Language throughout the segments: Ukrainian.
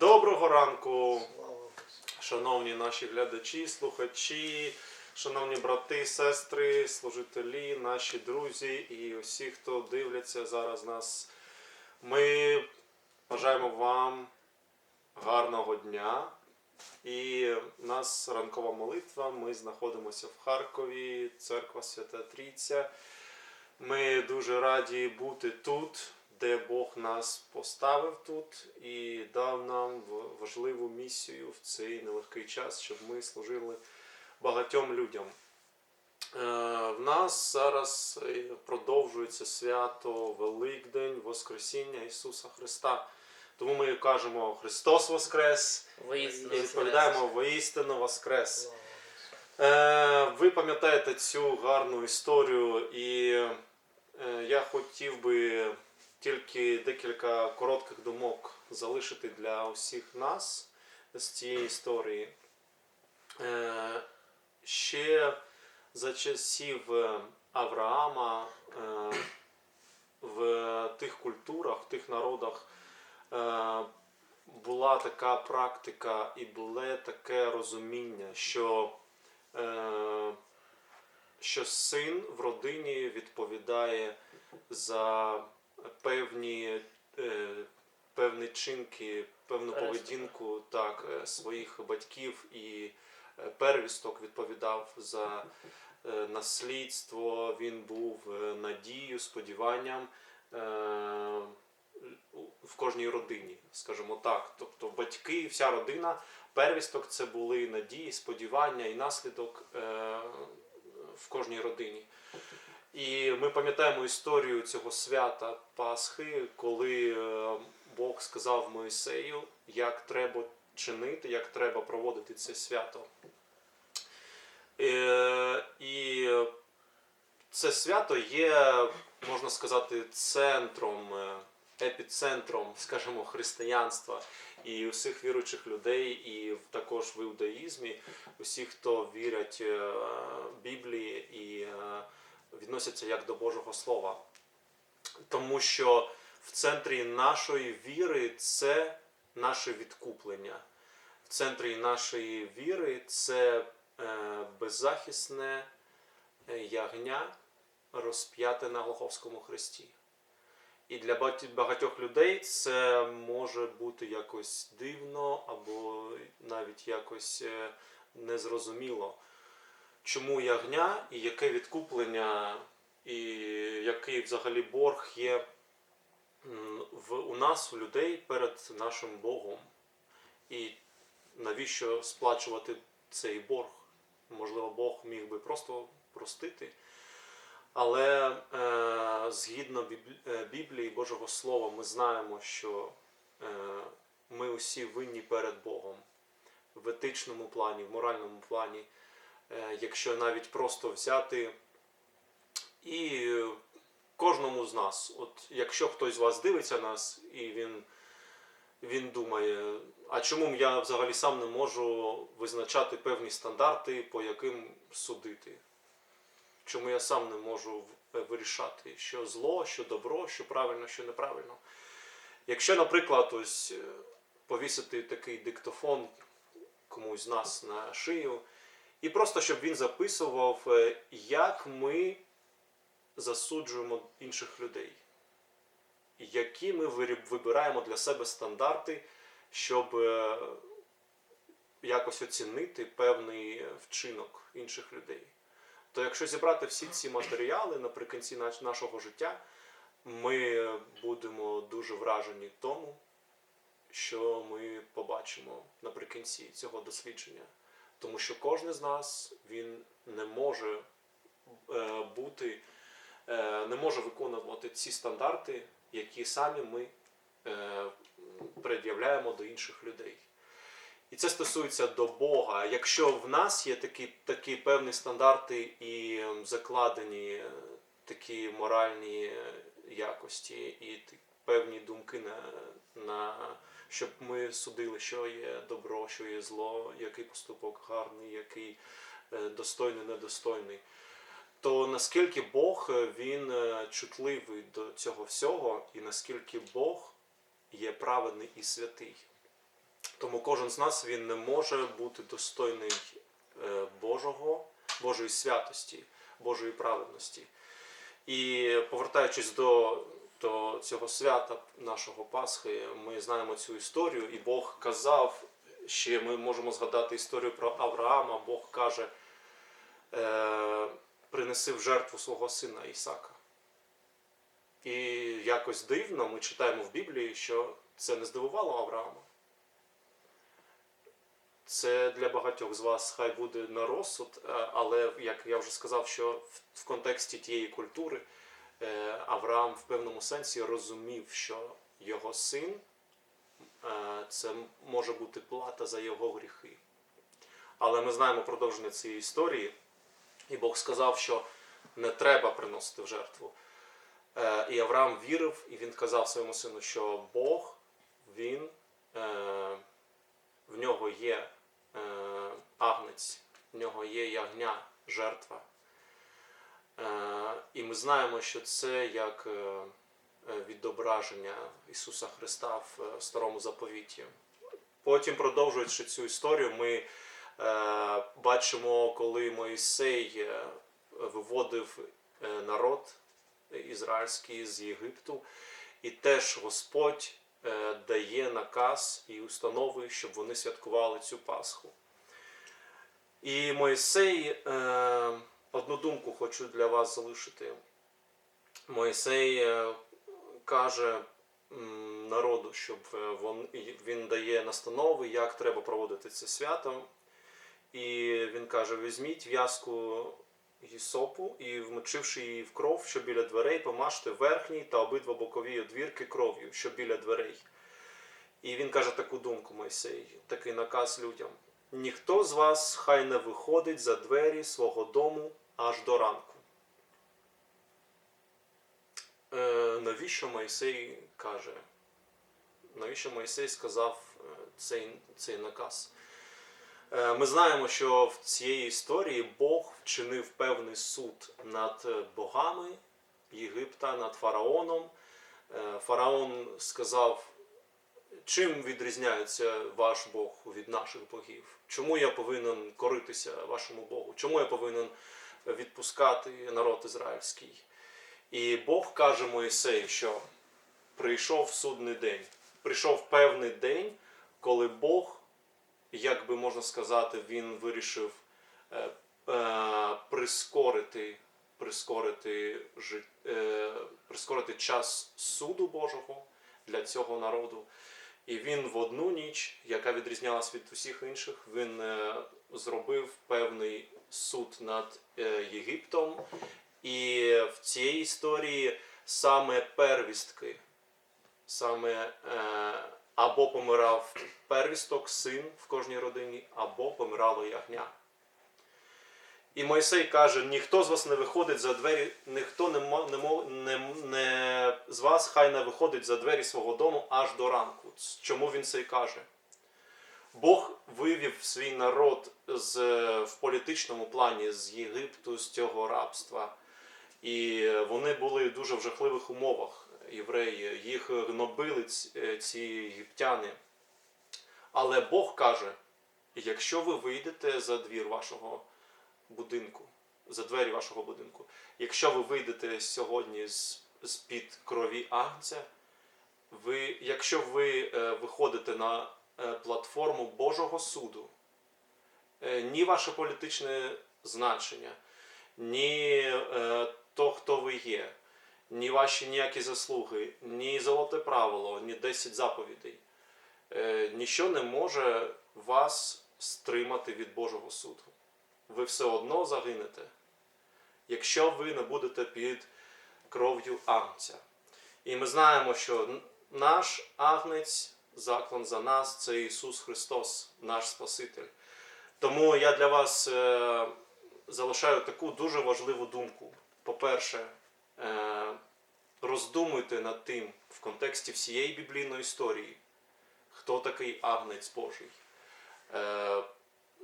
Доброго ранку, шановні наші глядачі, слухачі, шановні брати, сестри, служителі, наші друзі і усі, хто дивляться зараз нас. Ми бажаємо вам гарного дня. І у нас ранкова молитва. Ми знаходимося в Харкові, церква Свята Трійця. Ми дуже раді бути тут, де Бог нас поставив тут і дав нам важливу місію в цей нелегкий час, щоб ми служили багатьом людям. Е, В нас зараз е, продовжується свято Великдень, Воскресіння Ісуса Христа. Тому ми кажемо Христос Воскрес Воістину і відповідаємо воістину Воскрес. Е, Ви пам'ятаєте цю гарну історію, і я хотів би тільки декілька коротких думок залишити для усіх нас з цієї історії. Е, Ще за часів е, Авраама е, в тих культурах, в тих народах була така практика і було таке розуміння, що, що син в родині відповідає за певні, е, певні чинки, певну поведінку так, е, своїх батьків і е, первісток відповідав за е, наслідство, він був надією, сподіванням. е, в кожній родині, скажімо так. Тобто батьки, вся родина, первісток це були надії, сподівання і наслідок е, в кожній родині. І ми пам'ятаємо історію цього свята Пасхи, коли е, Бог сказав Моїсею, як треба чинити, як треба проводити це свято. Е, І це свято є, можна сказати, центром, е, епіцентром, скажімо, християнства і усіх віруючих людей, і також в іудаїзмі, усіх, хто вірять е, Біблії відносяться як до Божого Слова. Тому що в центрі нашої віри це наше відкуплення. В центрі нашої віри це е, беззахисне е, ягня, розп'яте на Голгофському хресті. І для багатьох людей це може бути якось дивно або навіть якось е, незрозуміло, чому ягня і яке відкуплення, і який взагалі борг є в, у нас, у людей, перед нашим Богом. І навіщо сплачувати цей борг? Можливо, Бог міг би просто простити. Але е, згідно е, Біблії Божого Слова, ми знаємо, що е, ми усі винні перед Богом в етичному плані, в моральному плані. Е, якщо навіть просто взяти і е, кожному з нас, от якщо хтось з вас дивиться нас і він, він думає, а чому я взагалі сам не можу визначати певні стандарти, по яким судити? чому я сам не можу вирішати, що зло, що добро, що правильно, що неправильно. Якщо, наприклад, ось е, повісити такий диктофон комусь з нас на шию, і просто щоб він записував, е, як ми засуджуємо інших людей, які ми вибираємо для себе стандарти, щоб е, якось оцінити певний вчинок інших людей то якщо зібрати всі ці матеріали наприкінці нашого життя, ми будемо дуже вражені тому, що ми побачимо наприкінці цього дослідження. Тому що кожен з нас він не може е, бути, е, не може виконувати ці стандарти, які самі ми е, пред'являємо до інших людей. І це стосується до Бога. Якщо в нас є такі, такі певні стандарти і ем, закладені такі моральні якості і певні думки на, на щоб ми судили, що є добро, що є зло, який поступок гарний, який е, достойний, недостойний, то наскільки Бог е, він е, чутливий до цього всього, і наскільки Бог є праведний і святий. Тому кожен з нас він не може бути достойний Божого, Божої святості, Божої праведності. І повертаючись до, до цього свята нашого Пасхи, ми знаємо цю історію, і Бог казав, ще ми можемо згадати історію про Авраама. Бог каже, е, принеси в жертву свого сина Ісака. І якось дивно ми читаємо в Біблії, що це не здивувало Авраама. Це для багатьох з вас хай буде на розсуд, е, але як я вже сказав, що в- контексті тієї культури Авраам в певному сенсі розумів, що його син е, це може бути плата за його гріхи. Але ми знаємо продовження цієї історії, і Бог сказав, що не треба приносити в жертву. Е, І Авраам вірив, і він казав своєму сину, що Бог, він, е, в нього є е, агнець, в нього є ягня, жертва. Е, І ми знаємо, що це як е, е, відображення Ісуса Христа в Старому заповіті. Потім, продовжуючи цю історію, ми бачимо, коли Моїсей виводив народ ізраїльський з Єгипту, і теж Господь дає наказ і установи, щоб вони святкували цю Пасху. І Мойсей, е, одну думку хочу для вас залишити. Мойсей е, каже народу, щоб е, він дає настанови, як треба проводити це свято. І він каже: візьміть в'язку гісопу і, вмочивши її в кров, що біля дверей, помажте верхній та обидва бокові одвірки кров'ю, що біля дверей. І він каже таку думку Мойсей, такий наказ людям: ніхто з вас хай не виходить за двері свого дому аж до ранку. Е, навіщо Мойсей каже? Навіщо Мойсей сказав е, цей, цей наказ? Е, Ми знаємо, що в цієї історії Бог вчинив певний суд над е, богами Єгипта, над фараоном. Фараон сказав, чим відрізняється ваш Бог від наших богів? Чому я повинен коритися вашому Богу? Чому я повинен відпускати народ ізраїльський? І Бог каже Моїсею, що прийшов судний день. Прийшов певний день, коли Бог як би можна сказати, він вирішив е, е, прискорити, прискорити, жит, е, прискорити час суду Божого для цього народу. І він в одну ніч, яка відрізнялась від усіх інших, він е, зробив певний суд над е, Єгиптом. І в цій історії саме первістки, саме е, або помирав первісток, син в кожній родині, або помирало ягня. І Мойсей каже: ніхто з вас не виходить за двері, ніхто не, не, не, не з вас хай не виходить за двері свого дому аж до ранку. Чому він це й каже? Бог вивів свій народ з, в політичному плані з Єгипту, з цього рабства. І вони були дуже в жахливих умовах, євреї. Їх гнобили ці, ці єгиптяни. Але Бог каже: якщо ви вийдете за двір вашого будинку, за двері вашого будинку, якщо ви вийдете сьогодні з-під крові агнця, ви, якщо ви е, виходите на е, платформу Божого суду, е, ні ваше політичне значення, ні е, то, хто ви є, ні ваші ніякі заслуги, ні золоте правило, ні 10 заповідей. Е, ніщо не може вас стримати від Божого суду. Ви все одно загинете, якщо ви не будете під кров'ю агнця. І ми знаємо, що наш агнець, заклан за нас, це Ісус Христос, наш Спаситель. Тому я для вас е, залишаю таку дуже важливу думку. По-перше, е, роздумуйте над тим в контексті всієї біблійної історії, хто такий агнець Божий. Е,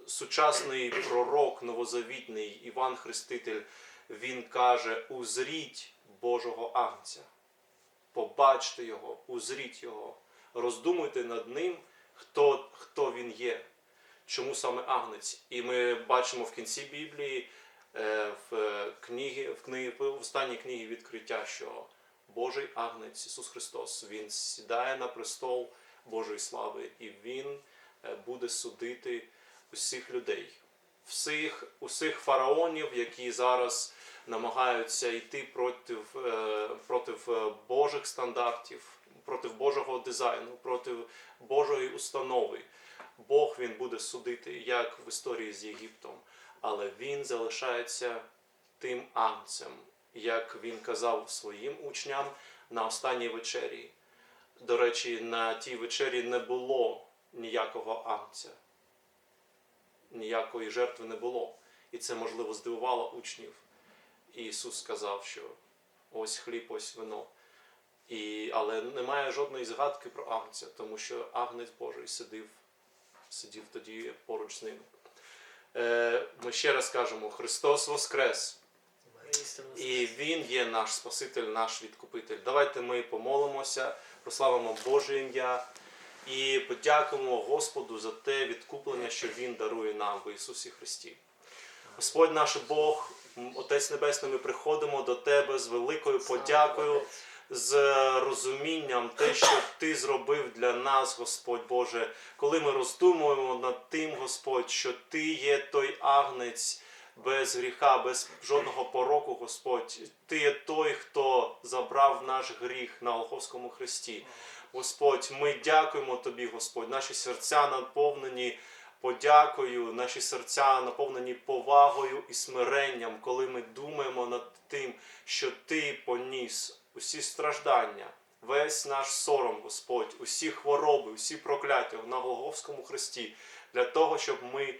сучасний пророк новозавітний Іван Хреститель, він каже: узріть Божого агнця, побачте його, узріть його, роздумуйте над ним, хто, хто він є, чому саме Агнець. І ми бачимо в кінці Біблії, е, в книгі, в книгі, в останній книгі відкриття, що Божий Агнець Ісус Христос, Він сідає на престол Божої слави, і Він е, буде судити усіх людей, всіх, усіх фараонів, які зараз намагаються йти проти, е, проти е, Божих стандартів, проти Божого дизайну, проти Божої установи. Бог він буде судити, як в історії з Єгиптом, але він залишається тим агнцем, як він казав своїм учням на останній вечері. До речі, на тій вечері не було ніякого агнця, ніякої жертви не було. І це, можливо, здивувало учнів. І Ісус сказав, що ось хліб, ось вино. І, але немає жодної згадки про агнця, тому що агнець Божий сидів, сидів тоді поруч з ним. Е, ми ще раз кажемо: Христос Воскрес! І Він є наш Спаситель, наш відкупитель. Давайте ми помолимося, прославимо Боже ім'я і подякуємо Господу за те відкуплення, що Він дарує нам в Ісусі Христі. Господь наш Бог, Отець Небесний, ми приходимо до Тебе з великою подякою, з розумінням те, що Ти зробив для нас, Господь Боже, коли ми роздумуємо над тим, Господь, що Ти є той агнець без гріха, без жодного пороку, Господь. Ти є той, хто забрав наш гріх на Голгофському хресті. Господь, ми дякуємо Тобі, Господь. Наші серця наповнені подякою, наші серця наповнені повагою і смиренням, коли ми думаємо над тим, що Ти поніс усі страждання, весь наш сором, Господь, усі хвороби, усі прокляття на Голгофському хресті, для того, щоб ми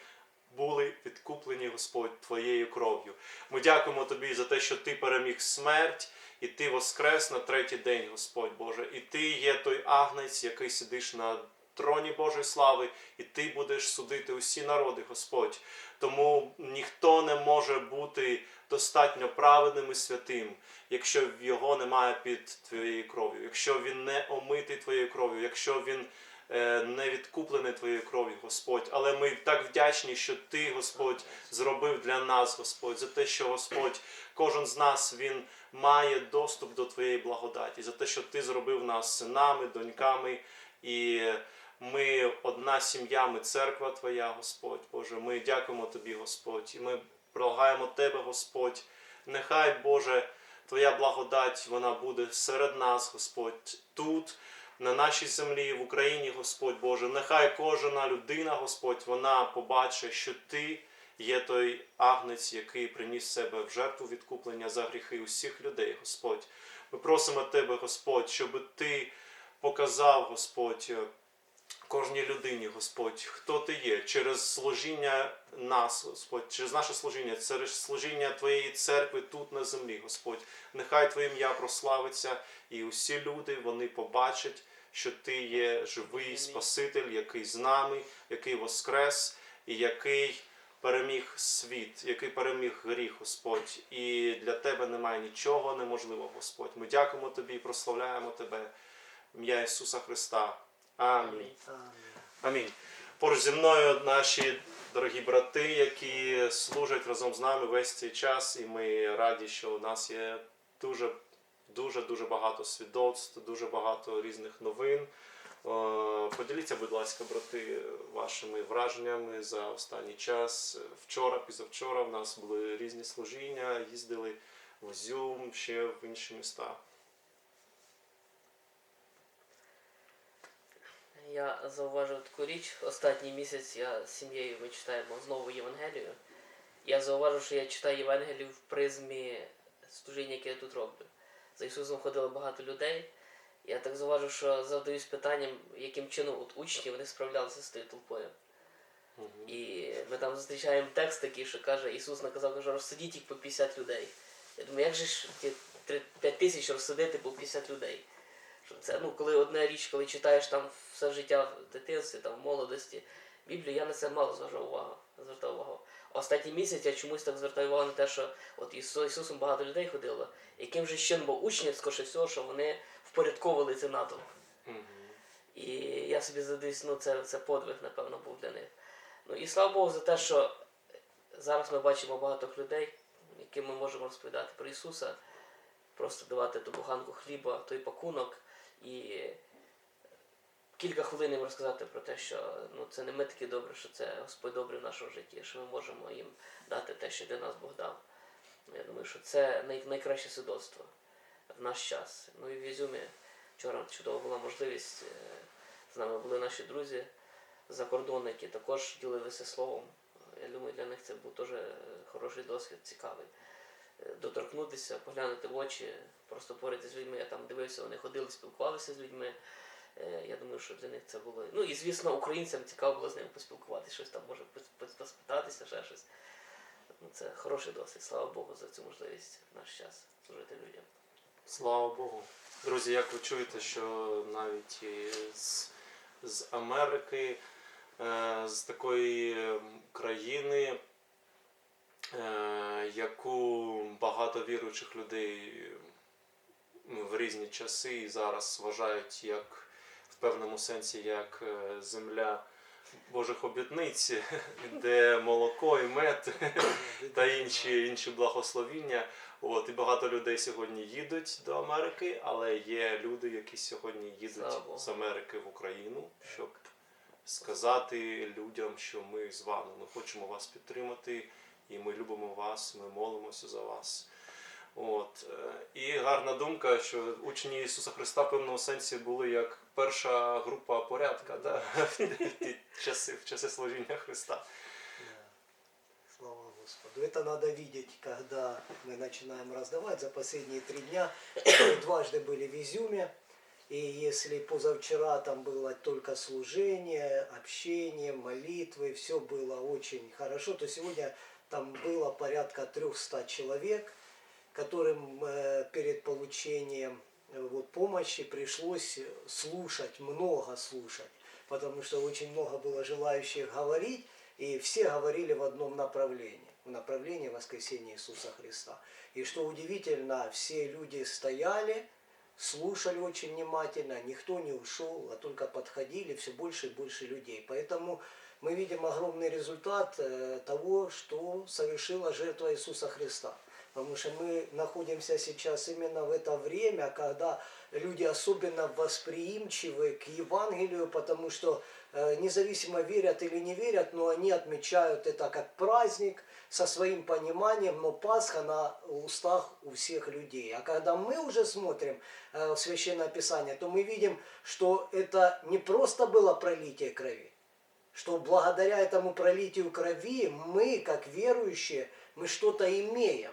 були відкуплені, Господь, Твоєю кров'ю. Ми дякуємо Тобі за те, що Ти переміг смерть, і Ти воскрес на третій день, Господь Боже. І Ти є той агнець, який сидиш на троні Божої слави, і Ти будеш судити усі народи, Господь. Тому ніхто не може бути достатньо праведним і святим, якщо його немає під Твоєю кров'ю, якщо він не омитий Твоєю кров'ю, якщо він е, не відкуплений Твоєю кров'ю, Господь. Але ми так вдячні, що Ти, Господь, зробив для нас, Господь, за те, що Господь, кожен з нас він має доступ до Твоєї благодаті, за те, що Ти зробив нас синами, доньками, і ми одна сім'я, ми церква Твоя, Господь, Боже. Ми дякуємо Тобі, Господь, і ми пролагаємо Тебе, Господь. Нехай, Боже, Твоя благодать вона буде серед нас, Господь, тут, на нашій землі, в Україні, Господь Боже. Нехай кожна людина, Господь, вона побачить, що Ти є той агнець, який приніс себе в жертву відкуплення за гріхи усіх людей, Господь. Ми просимо Тебе, Господь, щоб Ти показав, Господь, кожній людині, Господь, хто ти є, через служіння нас, Господь, через наше служіння, через служіння Твоєї церкви тут на землі, Господь. Нехай Твоє ім'я прославиться, і усі люди вони побачать, що Ти є живий Спаситель, який з нами, який воскрес і який переміг світ, який переміг гріх, Господь. І для Тебе немає нічого неможливого, Господь. Ми дякуємо Тобі і прославляємо Тебе. Ім'я Ісуса Христа. Амінь. Амінь. Поруч зі мною наші дорогі брати, які служать разом з нами весь цей час, і ми раді, що у нас є дуже, дуже, дуже багато свідоцтв, дуже багато різних новин. Е, Поділіться, будь ласка, брати, вашими враженнями за останній час. Вчора, пізавчора в нас були різні служіння, їздили в Зюм, ще в інші міста. Я зауважив таку річ. Останній місяць я з сім'єю ми читаємо знову Євангелію. Я зауважив, що я читаю Євангелію в призмі служіння, яке я тут роблю. За Ісусом ходило багато людей. Я так зауважив, що задаюсь питанням, яким чином от учні вони справлялися з тою толпою. І ми там зустрічаємо текст такий, що каже, Ісус наказав, каже, розсадіть їх по 50 людей. Я думаю, як же ж ті 5 тисяч розсадити по 50 людей? Що це, ну, коли одна річ, коли читаєш там все життя в дитинстві, там, в молодості, Біблію, я на це мало зважав увагу, звертав увагу. Останній місяць я чомусь так звертаю увагу на те, що от Ісу, Ісусом багато людей ходило. Яким же чином, бо учні, скоріше всього, що вони впорядковували цей натовп. Мгм. І я собі задаюсь, ну це, це подвиг, напевно, був для них. Ну і слава Богу за те, що зараз ми бачимо багато людей, яким ми можемо розповідати про Ісуса, просто давати ту буханку хліба, той пакунок і кілька хвилин їм розказати про те, що ну, це не ми такі добрі, що це Господь добрий в нашому житті, що ми можемо їм дати те, що для нас Бог дав. Я думаю, що це най- найкраще свідоцтво в наш час. Ну і в Ізюмі вчора чудова була можливість. е, З нами були наші друзі за кордону, які також ділилися словом. Я думаю, для них це був теж е, хороший досвід, цікавий. Доторкнутися, поглянути в очі, просто поряд з людьми. Я там дивився, вони ходили, спілкувалися з людьми. Е, Я думаю, що для них це було. Ну і звісно, українцям цікаво було з ними поспілкуватися, щось там може пос- пос- поспитатися, ще щось. Ну, це хороший досвід. Слава Богу за цю можливість в наш час служити людям. Слава Богу. Друзі, як ви чуєте, що навіть з, з Америки, е, з такої ем, країни, яку багато віруючих людей в різні часи і зараз вважають як в певному сенсі як е, земля Божих обітниць, де молоко і мед та інші, інші благословіння. От, і багато людей сьогодні їдуть до Америки, але є люди, які сьогодні їдуть з Америки в Україну, щоб сказати людям, що ми з вами. Ми хочемо вас підтримати, і ми любимо вас, ми молимося за вас. От. е, І гарна думка, що учні Ісуса Христа в певному сенсі були як перша група порядка да? в ті часи, в часи служіння Христа. Да. Слава Господу. Это надо видеть, когда мы начинаем раздавать. За последние три дня мы дважды были в Изюме. И если позавчера там было только служение, общение, молитвы, все было очень хорошо, то сегодня там было порядка 300 человек, которым э, перед получением э, вот, помощи пришлось слушать, много слушать, потому что очень много было желающих говорить, и все говорили в одном направлении, в направлении воскресения Иисуса Христа. И что удивительно, все люди стояли, слушали очень внимательно, никто не ушел, а только подходили все больше и больше людей. Поэтому мы видим огромный результат э, того, что совершила жертва Иисуса Христа. Потому что мы находимся сейчас именно в это время, когда люди особенно восприимчивы к Евангелию, потому что э, независимо верят или не верят, но они отмечают это как праздник со своим пониманием, но Пасха на устах у всех людей. А когда мы уже смотрим э, в Священное Писание, то мы видим, что это не просто было пролитие крови, что благодаря этому пролитию крови мы, как верующие, мы что-то имеем.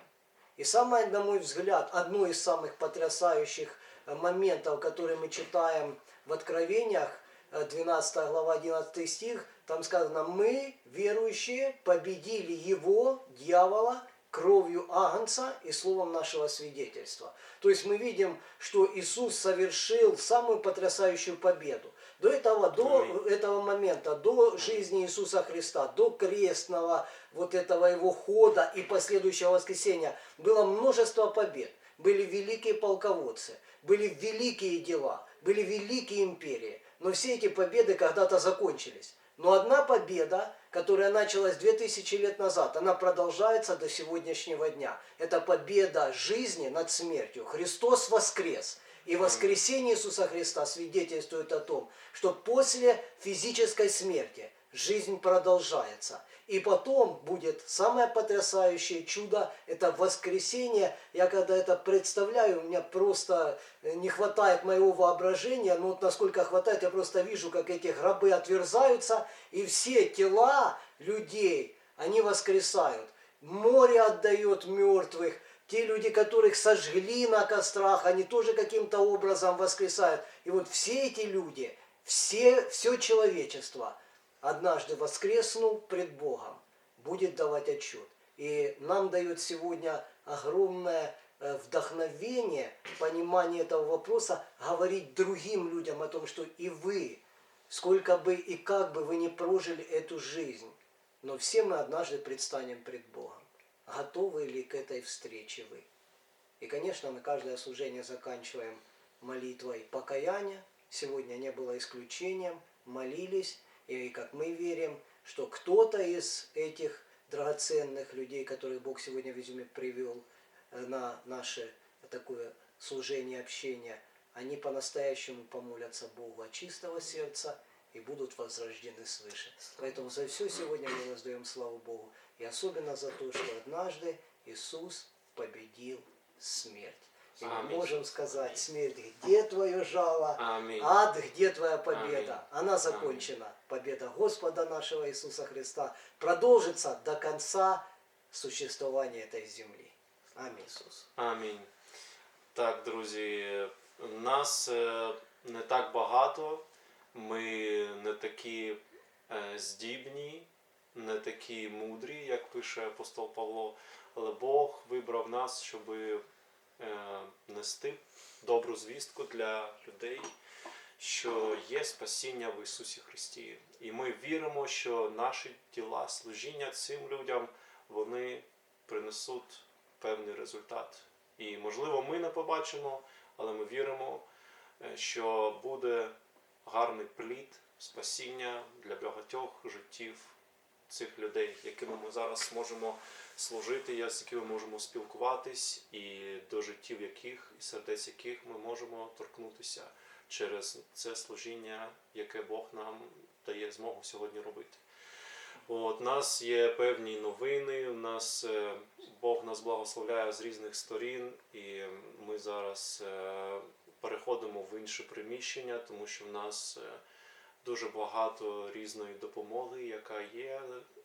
И самое, на мой взгляд, одно из самых потрясающих э, моментов, которые мы читаем в Откровениях, э, 12 глава, 11 стих, там сказано, мы, верующие, победили его, дьявола, кровью Агнца и словом нашего свидетельства. То есть мы видим, что Иисус совершил самую потрясающую победу. До этого, до этого момента, до жизни Иисуса Христа, до крестного вот этого его хода и последующего воскресения было множество побед. Были великие полководцы, были великие дела, были великие империи. Но все эти победы когда-то закончились. Но одна победа, которая началась 2000 лет назад, она продолжается до сегодняшнего дня. Это победа жизни над смертью. Христос воскрес. И воскресение Иисуса Христа свидетельствует о том, что после физической смерти жизнь продолжается. И потом будет самое потрясающее чудо, это воскресение. Я когда это представляю, у меня просто э, не хватает моего воображения, но вот насколько хватает, я просто вижу, как эти гробы отверзаются, и все тела людей, они воскресают. Море отдает мертвых, те люди, которых сожгли на кострах, они тоже каким-то образом воскресают. И вот все эти люди, все, все человечество, однажды воскреснув пред Богом, будет давать отчет. И нам дает сегодня огромное э, вдохновение, понимание этого вопроса, говорить другим людям о том, что и вы, сколько бы и как бы вы не прожили эту жизнь, но все мы однажды предстанем пред Богом. Готовы ли к этой встрече вы? И, конечно, мы каждое служение заканчиваем молитвой покаяния, сегодня не было исключением, молились, и как мы верим, что кто-то из этих драгоценных людей, которых Бог сегодня в Изюме привел э, на наше такое служение, общение, они по-настоящему помолятся Богу от чистого сердца и будут возрождены свыше. Поэтому за все сегодня мы воздаем славу Богу. И особенно за то, что однажды Иисус победил смерть. И мы Аминь. можем сказать, смерть, где твое жало? Амінь. Ад, где твоя победа? Аминь. Она закончена. Победа Господа нашего Иисуса Христа продолжится до конца существования этой земли. Аминь. Ісус. Амінь. Так, друзі, нас е, не так багато, ми не такі е, здібні, не такі мудрі, як пише апостол Павло, але Бог вибрав нас, щоб е, нести добру звістку для людей, що є спасіння в Ісусі Христі. І ми віримо, що наші діла служіння цим людям вони принесуть певний результат. І можливо, ми не побачимо, але ми віримо, е, що буде гарний плід спасіння для багатьох життів цих людей, якими ми зараз можемо служити, з якими можемо спілкуватись, і до життів яких і сердець яких ми можемо торкнутися через це служіння, яке Бог нам дає змогу сьогодні робити. От, нас є певні новини, у нас е, Бог нас благословляє з різних сторін, і ми зараз е, переходимо в інше приміщення, тому що в нас е, дуже багато різної допомоги, яка є,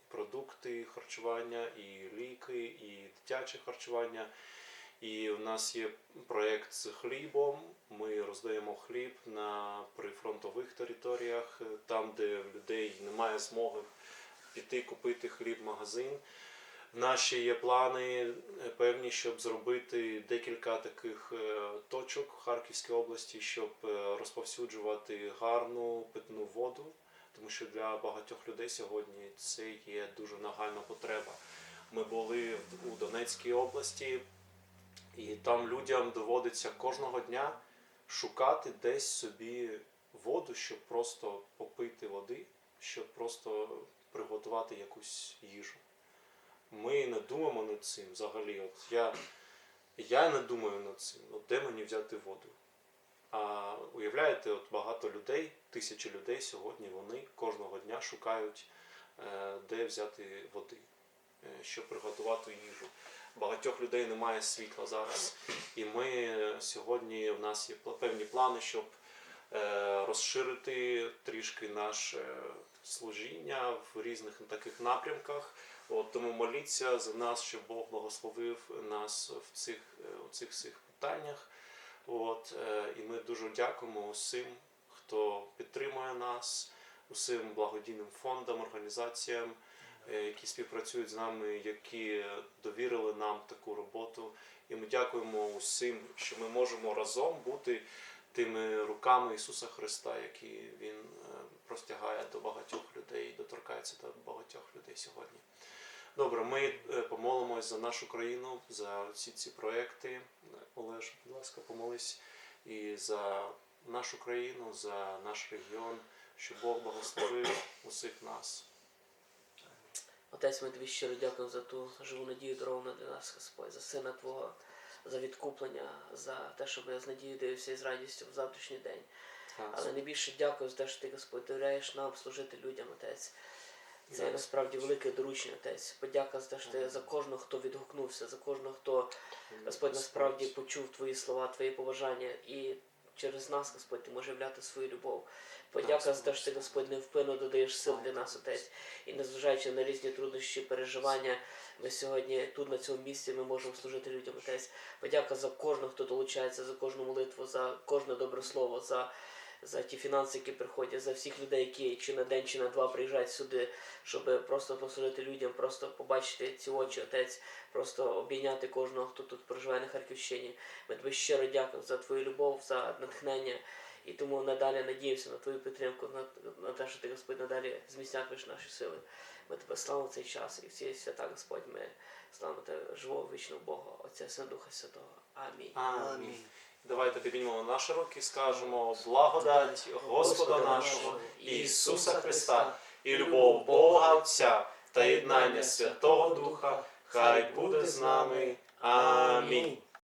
продукти харчування, і ліки, і дитяче харчування. І в нас є проєкт з хлібом. Ми роздаємо хліб на прифронтових територіях, там, де в людей немає змоги піти купити хліб в магазин. Наші є плани е, певні, щоб зробити декілька таких е, точок в Харківській області, щоб е, розповсюджувати гарну питну воду, тому що для багатьох людей сьогодні це є дуже нагальна потреба. Ми були у Донецькій області, і там людям доводиться кожного дня шукати десь собі воду, щоб просто попити води, щоб просто приготувати якусь їжу. Ми не думаємо над цим взагалі. От я, я не думаю над цим. От де мені взяти воду? А уявляєте, от багато людей, тисячі людей сьогодні вони кожного дня шукають, е, де взяти води, е, щоб приготувати їжу. Багатьох людей немає світла зараз. І ми сьогодні в нас є певні плани, щоб е, розширити трішки наше служіння в різних таких напрямках. От, тому моліться за нас, щоб Бог благословив нас в цих, е, у цих всіх питаннях. От, е, і ми дуже дякуємо усім, хто підтримує нас, усім благодійним фондам, організаціям, е, які співпрацюють з нами, які довірили нам таку роботу. І ми дякуємо усім, що ми можемо разом бути тими руками Ісуса Христа, які Він простягає до багатьох людей, доторкається до багатьох людей сьогодні. Добре, ми е, помолимось за нашу країну, за всі ці проекти. Олеж, будь ласка, помолись і за нашу країну, за наш регіон, щоб Бог благословив усіх нас. Отець, ми тобі щиро дякуємо за ту живу надію даровану для нас, Господь, за сина Твого, за відкуплення, за те, щоб я з надією дивився і з радістю в завтрашній день. Але найбільше дякую за те, що ти, Господь, довіряєш нам служити людям, Отець. Це Так. насправді велике доручення, Отець. Подяка за те, що ти за кожного, хто відгукнувся, за кожного, хто Господь насправді почув твої слова, твої побажання, і через нас, Господь, ти можеш являти свою любов. Подяка за те, що ти, Господь, невпинно додаєш сил для нас, Отець. І незважаючи на різні труднощі, переживання, ми сьогодні тут, на цьому місці, ми можемо служити людям, Отець. Подяка за кожного, хто долучається, за кожну молитву, за кожне добре слово, за, за ті фінанси, які приходять, за всіх людей, які чи на день, чи на два приїжджають сюди, щоб просто послужити людям, просто побачити ці очі, Отець, просто обійняти кожного, хто тут проживає на Харківщині. Ми тобі щиро дякуємо за твою любов, за натхнення. І тому надалі надіюся на твою підтримку, на, на те, що ти, Господь, надалі зміцнятимеш наші сили. Ми тебе славимо цей час і всі свята, Господь, ми славимо тебе живого вічного Бога, Отця Сина Духа Святого. Амінь. Амінь. Давайте піднімемо наші руки скажемо благодать Господа нашого Ісуса Христа і любов Бога Отця та єднання Святого Духа. Хай буде з нами. Амінь.